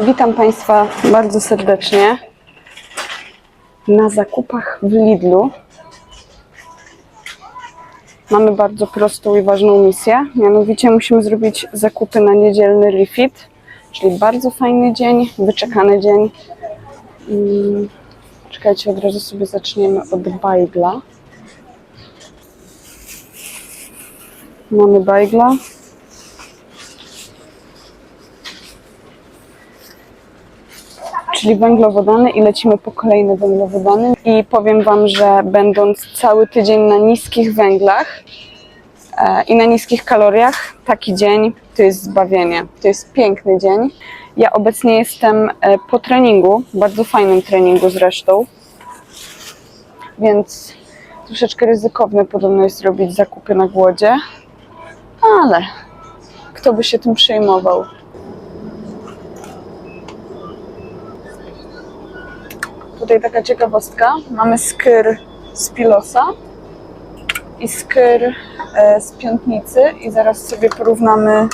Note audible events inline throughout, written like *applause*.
Witam Państwa bardzo serdecznie na zakupach w Lidlu. Mamy bardzo prostą i ważną misję. Mianowicie musimy zrobić zakupy na niedzielny refit, czyli bardzo fajny dzień, wyczekany dzień. Mm, Czekajcie, od razu sobie zaczniemy od bajgla. Mamy bajgla. Czyli węglowodany i lecimy po kolejne węglowodany. I powiem Wam, że będąc cały tydzień na niskich węglach e, i na niskich kaloriach, taki dzień to jest zbawienie. To jest piękny dzień. Ja obecnie jestem e, po treningu, bardzo fajnym treningu zresztą, więc troszeczkę ryzykowne podobno jest robić zakupy na głodzie, ale kto by się tym przejmował? Tutaj taka ciekawostka. Mamy skyr z Pilosa i skyr e, z Piątnicy i zaraz sobie porównamy.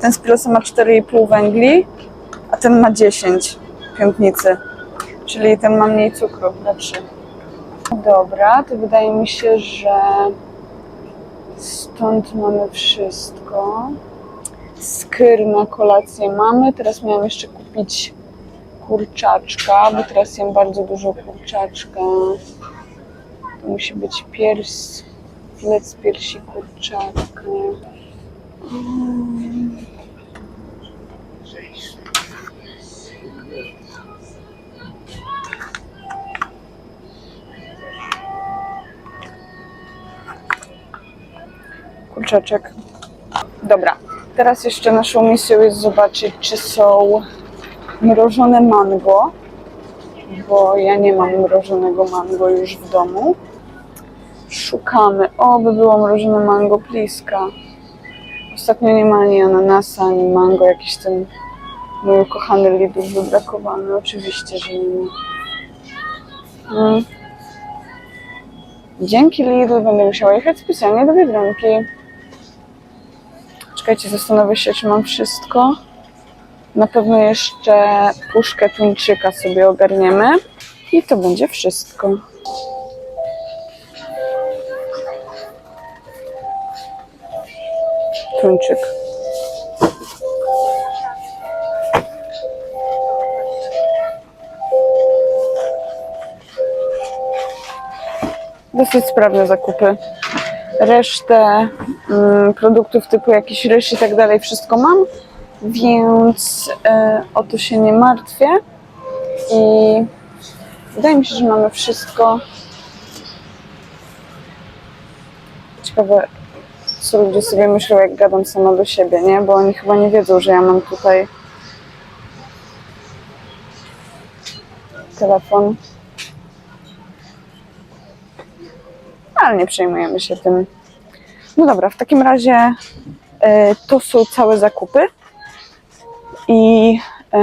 Ten z Pilosa ma 4,5 węgli, a ten ma 10 Piątnicy. Czyli ten ma mniej cukru, lepszy. Dobra, to wydaje mi się, że stąd mamy wszystko. Skyr na kolację mamy. Teraz miałam jeszcze kupić kurczaczka, bo teraz jem bardzo dużo kurczaczka. To musi być piers, filet piersi kurczaka. Kurczaczek. Dobra, teraz jeszcze naszą misją jest zobaczyć, czy są mrożone mango, bo ja nie mam mrożonego mango już w domu. Szukamy. O, by było mrożone mango pliska. Ostatnio nie ma ani ananasa, ani mango. Jakiś ten mój ukochany Lidl wybrakowany. Oczywiście, że nie ma. Mm. Dzięki Lidl będę musiała jechać specjalnie do Biedronki. Czekajcie, zastanowię się, czy mam wszystko. Na pewno jeszcze puszkę tuńczyka sobie ogarniemy. I to będzie wszystko. Tuńczyk. Dosyć sprawne zakupy. Resztę produktów typu jakiś ryż i tak dalej wszystko mam, więc e, o to się nie martwię. I wydaje mi się, że mamy wszystko. Ciekawe, co ludzie sobie myślą, jak gadam sama do siebie, nie? Bo oni chyba nie wiedzą, że ja mam tutaj telefon. ale nie przejmujemy się tym. No dobra, w takim razie e, to są całe zakupy i e,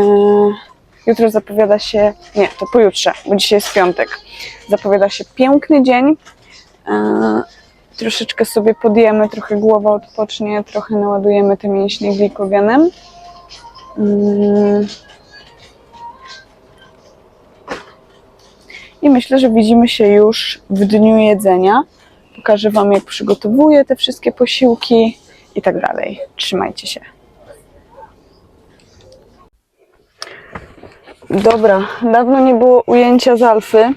jutro zapowiada się, nie, to pojutrze, bo dzisiaj jest piątek, zapowiada się piękny dzień. E, troszeczkę sobie podjemy, trochę głowa odpocznie, trochę naładujemy te mięśnie glikogenem. Mm. I myślę, że widzimy się już w dniu jedzenia. Pokażę Wam, jak przygotowuję te wszystkie posiłki i tak dalej. Trzymajcie się. Dobra, dawno nie było ujęcia z Alfy.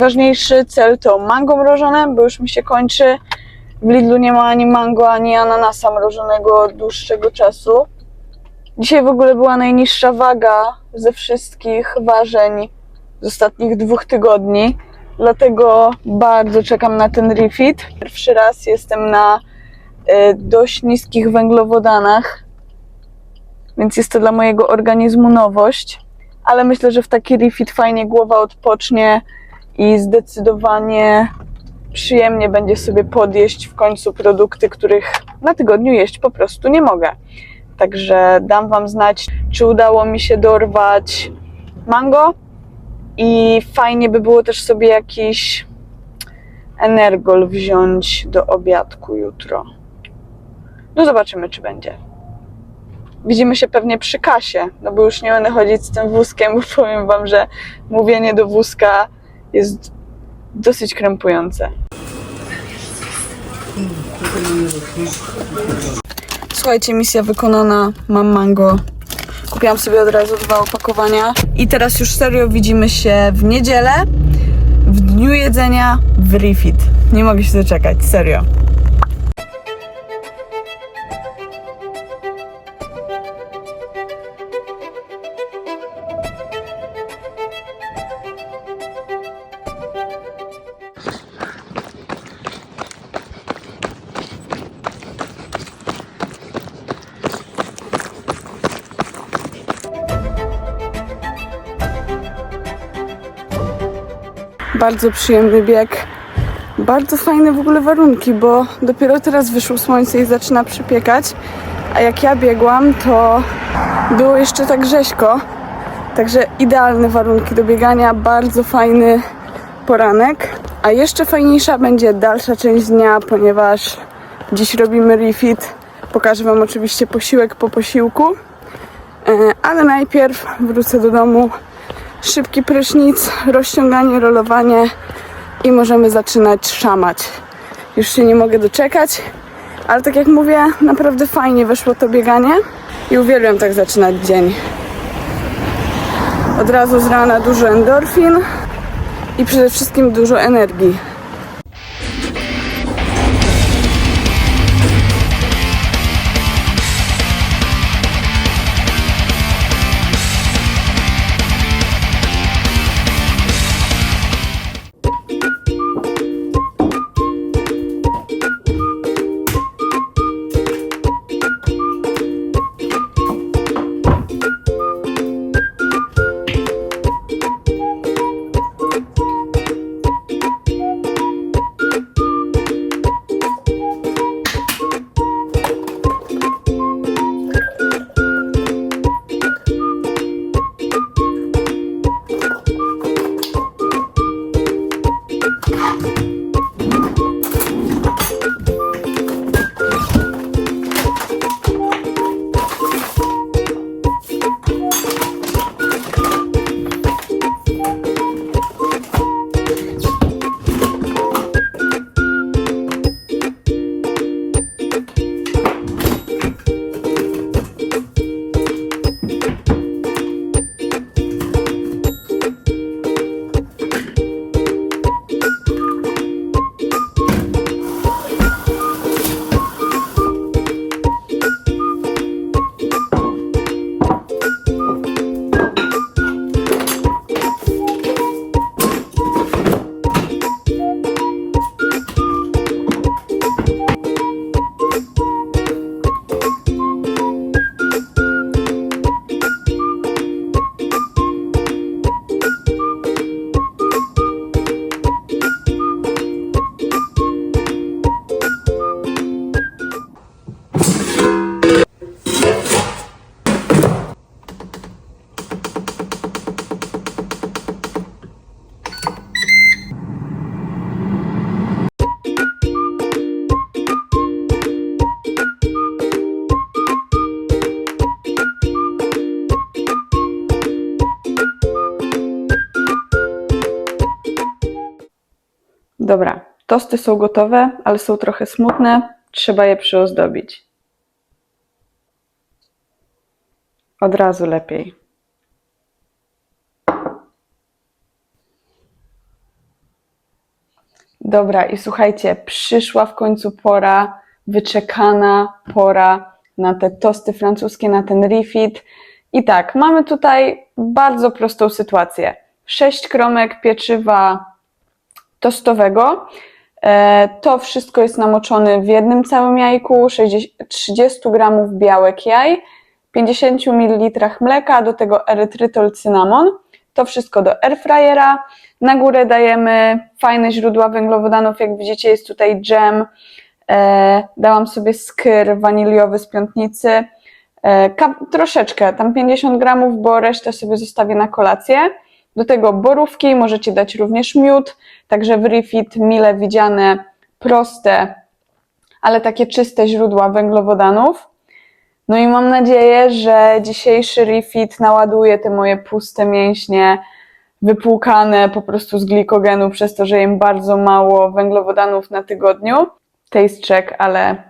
Ważniejszy cel to mango mrożone, bo już mi się kończy. W Lidlu nie ma ani mango, ani ananasa mrożonego od dłuższego czasu. Dzisiaj w ogóle była najniższa waga ze wszystkich ważeń z ostatnich dwóch tygodni, dlatego bardzo czekam na ten refit. Pierwszy raz jestem na y, dość niskich węglowodanach, więc jest to dla mojego organizmu nowość, ale myślę, że w taki refit fajnie głowa odpocznie i zdecydowanie przyjemnie będzie sobie podjeść w końcu produkty, których na tygodniu jeść po prostu nie mogę. Także dam Wam znać, czy udało mi się dorwać mango, i fajnie by było też sobie jakiś energol wziąć do obiadku jutro. No zobaczymy, czy będzie. Widzimy się pewnie przy kasie, no bo już nie będę chodzić z tym wózkiem, *laughs* bo powiem wam, że mówienie do wózka jest dosyć krępujące. Słuchajcie, misja wykonana, mam mango. Kupiłam sobie od razu dwa opakowania i teraz już serio widzimy się w niedzielę, w dniu jedzenia w Refit. Nie mogę się doczekać, serio. Bardzo przyjemny bieg. Bardzo fajne w ogóle warunki, bo dopiero teraz wyszło słońce i zaczyna przypiekać. A jak ja biegłam, to było jeszcze tak rzeźko. Także idealne warunki do biegania, bardzo fajny poranek. A jeszcze fajniejsza będzie dalsza część dnia, ponieważ dziś robimy refit. Pokażę Wam oczywiście posiłek po posiłku. E, Ale najpierw wrócę do domu, szybki prysznic, rozciąganie, rolowanie i możemy zaczynać szamać. Już się nie mogę doczekać, ale tak jak mówię, naprawdę fajnie weszło to bieganie i uwielbiam tak zaczynać dzień. Od razu z rana dużo endorfin i przede wszystkim dużo energii. Dobra, tosty są gotowe, ale są trochę smutne. Trzeba je przyozdobić. Od razu lepiej. Dobra, i słuchajcie, przyszła w końcu pora, wyczekana pora na te tosty francuskie, na ten refit. I tak, mamy tutaj bardzo prostą sytuację. Sześć kromek pieczywa tostowego. E, To wszystko jest namoczone w jednym całym jajku, 60 30 gramów białek jaj, 50 ml mleka, do tego erytrytol, cynamon. To wszystko do airfryera. Na górę dajemy fajne źródła węglowodanów, jak widzicie jest tutaj dżem. E, Dałam sobie skyr waniliowy z piątnicy. E, troszeczkę, tam 50 gramów, bo resztę sobie zostawię na kolację. Do tego borówki, możecie dać również miód, także w refit mile widziane, proste, ale takie czyste źródła węglowodanów. No i mam nadzieję, że dzisiejszy refit naładuje te moje puste mięśnie, wypłukane po prostu z glikogenu, przez to, że jem bardzo mało węglowodanów na tygodniu. Taste check, ale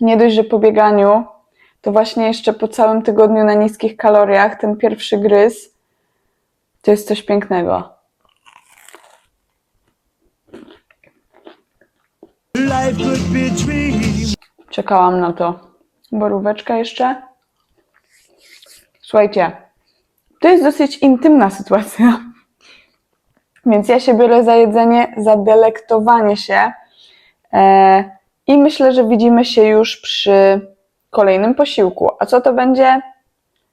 nie dość, że po bieganiu, to właśnie jeszcze po całym tygodniu na niskich kaloriach, ten pierwszy gryz, to jest coś pięknego. Czekałam na to. Boróweczka jeszcze. Słuchajcie, to jest dosyć intymna sytuacja. Więc ja się biorę za jedzenie, za delektowanie się. E, I myślę, że widzimy się już przy kolejnym posiłku. A co to będzie?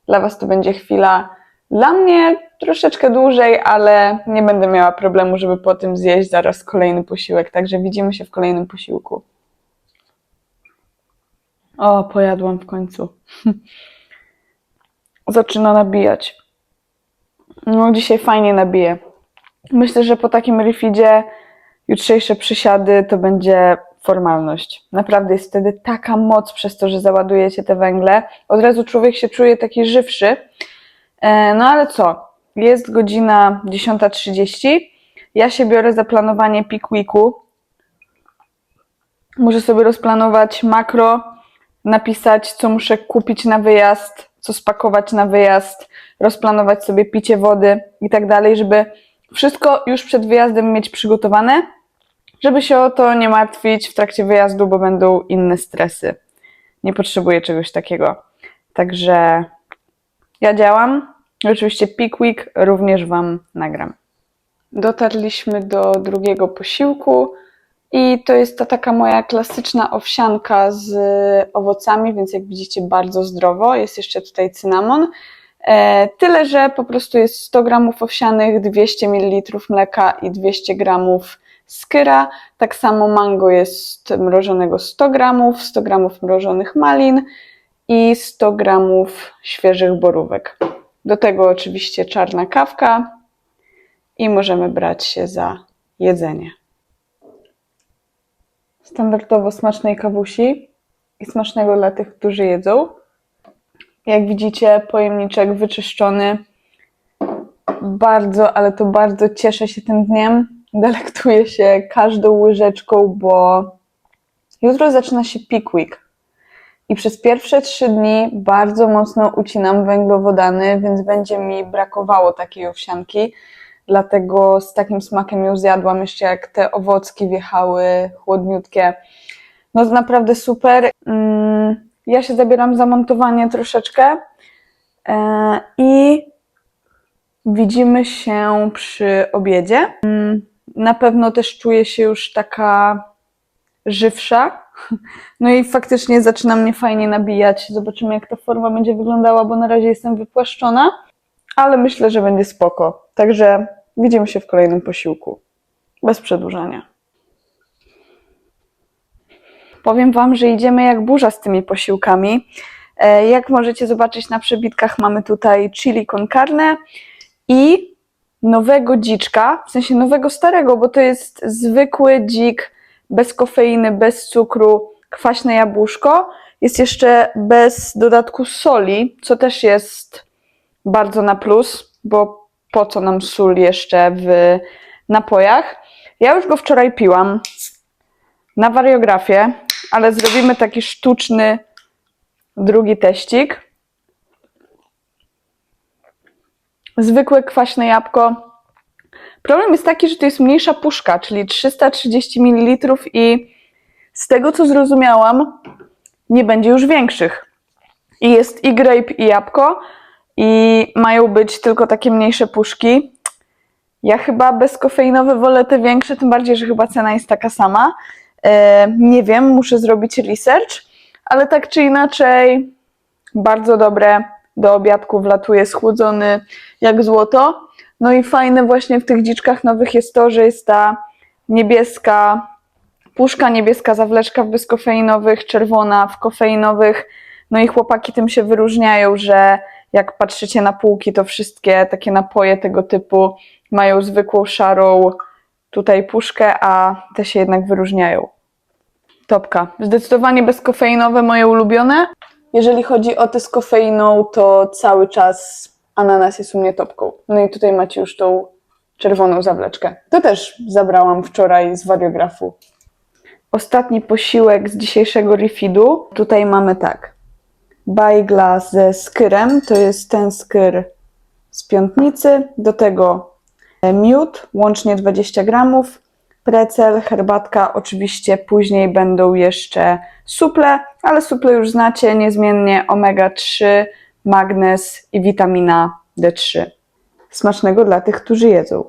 Dla Was to będzie chwila. Dla mnie troszeczkę dłużej, ale nie będę miała problemu, żeby po tym zjeść zaraz kolejny posiłek. Także widzimy się w kolejnym posiłku. O, pojadłam w końcu. *laughs* Zaczyna nabijać. No, dzisiaj fajnie nabije. Myślę, że po takim refidzie jutrzejsze przysiady to będzie formalność. Naprawdę jest wtedy taka moc przez to, że załadujecie te węgle. Od razu człowiek się czuje taki żywszy. E, No ale co? Jest godzina 10.30. Ja się biorę za planowanie peak weeku. Muszę sobie rozplanować makro, napisać, co muszę kupić na wyjazd, co spakować na wyjazd, rozplanować sobie picie wody i tak dalej, żeby wszystko już przed wyjazdem mieć przygotowane, żeby się o to nie martwić w trakcie wyjazdu, bo będą inne stresy. Nie potrzebuję czegoś takiego. Także ja działam. Oczywiście Peak Week również Wam nagram. Dotarliśmy do drugiego posiłku. I to jest ta taka moja klasyczna owsianka z owocami, więc jak widzicie bardzo zdrowo. Jest jeszcze tutaj cynamon. E, tyle, że po prostu jest 100 gramów owsianych, 200 ml mleka i 200 gramów skyra. Tak samo mango jest mrożonego 100 gramów, 100 gramów mrożonych malin i 100 gramów świeżych borówek. Do tego oczywiście czarna kawka i możemy brać się za jedzenie standardowo smacznej kawusi i smacznego dla tych, którzy jedzą. Jak widzicie, pojemniczek wyczyszczony. Bardzo, ale to bardzo cieszę się tym dniem. *laughs* Delektuję się każdą łyżeczką, bo jutro zaczyna się peak week. I przez pierwsze trzy dni bardzo mocno ucinam węglowodany, więc będzie mi brakowało takiej owsianki. Dlatego z takim smakiem ją zjadłam jeszcze jak te owocki wjechały chłodniutkie. No naprawdę super. Mm, Ja się zabieram za montowanie troszeczkę e, i widzimy się przy obiedzie. Mm, Na pewno też czuję się już taka żywsza. No i faktycznie zaczyna mnie fajnie nabijać. Zobaczymy jak ta forma będzie wyglądała, bo na razie jestem wypłaszczona ale myślę, że będzie spoko. Także widzimy się w kolejnym posiłku. Bez przedłużania. Powiem Wam, że idziemy jak burza z tymi posiłkami. E, Jak możecie zobaczyć na przebitkach, mamy tutaj chili con carne i nowego dziczka, w sensie nowego starego, bo to jest zwykły dzik, bez kofeiny, bez cukru, kwaśne jabłuszko. Jest jeszcze bez dodatku soli, co też jest bardzo na plus, bo po co nam sól jeszcze w napojach? Ja już go wczoraj piłam na wariografię, ale zrobimy taki sztuczny drugi teścik. Zwykłe kwaśne jabłko. Problem jest taki, że to jest mniejsza puszka, czyli 330 ml i z tego co zrozumiałam, nie będzie już większych. I jest i grape, i jabłko, i mają być tylko takie mniejsze puszki. Ja chyba bezkofeinowe wolę te większe, tym bardziej, że chyba cena jest taka sama. E, nie wiem, muszę zrobić research, ale tak czy inaczej bardzo dobre. Do obiadku wlatuje schłodzony jak złoto. No i fajne właśnie w tych dziczkach nowych jest to, że jest ta niebieska puszka, niebieska zawleczka w bezkofeinowych, czerwona w kofeinowych. No i chłopaki tym się wyróżniają, że jak patrzycie na półki, to wszystkie takie napoje tego typu mają zwykłą szarą tutaj puszkę, a te się jednak wyróżniają. Topka. Zdecydowanie bezkofeinowe, moje ulubione. Jeżeli chodzi o te z kofeiną, to cały czas ananas jest u mnie topką. No i tutaj macie już tą czerwoną zawleczkę. To też zabrałam wczoraj z wariografu. Ostatni posiłek z dzisiejszego refidu. Tutaj mamy tak. Bajgla ze skyrem, to jest ten skyr z piątnicy. Do tego e, miód, łącznie 20 gramów, precel, herbatka. Oczywiście później będą jeszcze suple, ale suple już znacie, niezmiennie omega-3, magnez i witamina D3. Smacznego dla tych, którzy jedzą.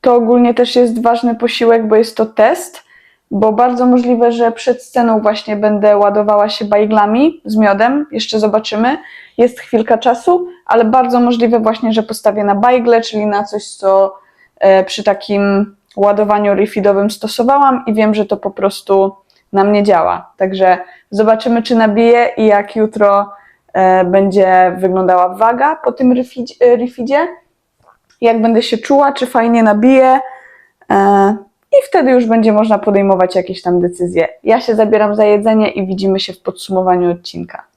To ogólnie też jest ważny posiłek, bo jest to test, bo bardzo możliwe, że przed sceną właśnie będę ładowała się bajglami z miodem, jeszcze zobaczymy. Jest chwilka czasu, ale bardzo możliwe właśnie, że postawię na bajgle, czyli na coś, co e, przy takim ładowaniu refeedowym stosowałam i wiem, że to po prostu na mnie działa. Także zobaczymy, czy nabiję i jak jutro będzie wyglądała waga po tym e, refeedzie jak będę się czuła, czy fajnie nabiję. E, I wtedy już będzie można podejmować jakieś tam decyzje. Ja się zabieram za jedzenie i widzimy się w podsumowaniu odcinka.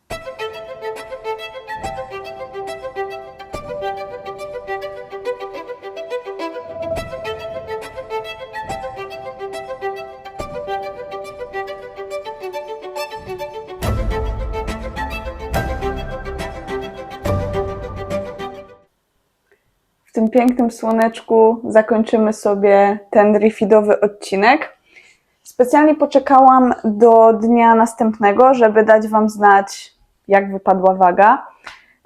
W tym pięknym słoneczku zakończymy sobie ten refeedowy odcinek. Specjalnie poczekałam do dnia następnego, żeby dać Wam znać, jak wypadła waga.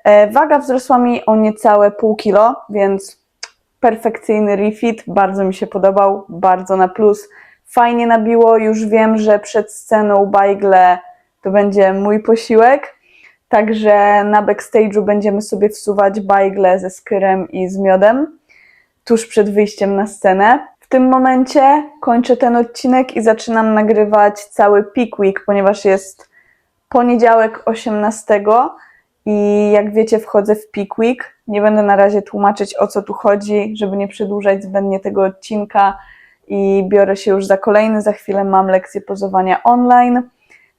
E, Waga wzrosła mi o niecałe pół kilo, więc perfekcyjny refit. Bardzo mi się podobał, bardzo na plus. Fajnie nabiło, już wiem, że przed sceną bajgle to będzie mój posiłek. Także na backstage'u będziemy sobie wsuwać bajgle ze skyrem i z miodem tuż przed wyjściem na scenę. W tym momencie kończę ten odcinek i zaczynam nagrywać cały Peak Week, ponieważ jest poniedziałek 18 i jak wiecie wchodzę w Peak Week. Nie będę na razie tłumaczyć o co tu chodzi, żeby nie przedłużać zbędnie tego odcinka i biorę się już za kolejny. Za chwilę mam lekcję pozowania online.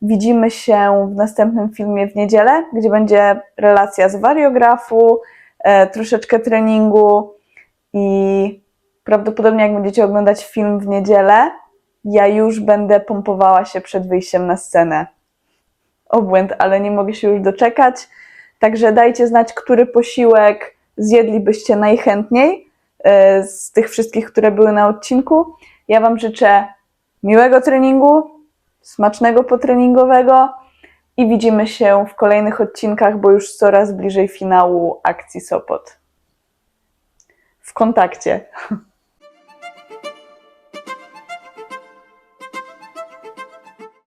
Widzimy się w następnym filmie w niedzielę, gdzie będzie relacja z wariografu, e, troszeczkę treningu i prawdopodobnie jak będziecie oglądać film w niedzielę, ja już będę pompowała się przed wyjściem na scenę. Obłęd, ale nie mogę się już doczekać. Także dajcie znać, który posiłek zjedlibyście najchętniej e, z tych wszystkich, które były na odcinku. Ja Wam życzę miłego treningu, smacznego potreningowego i widzimy się w kolejnych odcinkach, bo już coraz bliżej finału akcji Sopot. W kontakcie.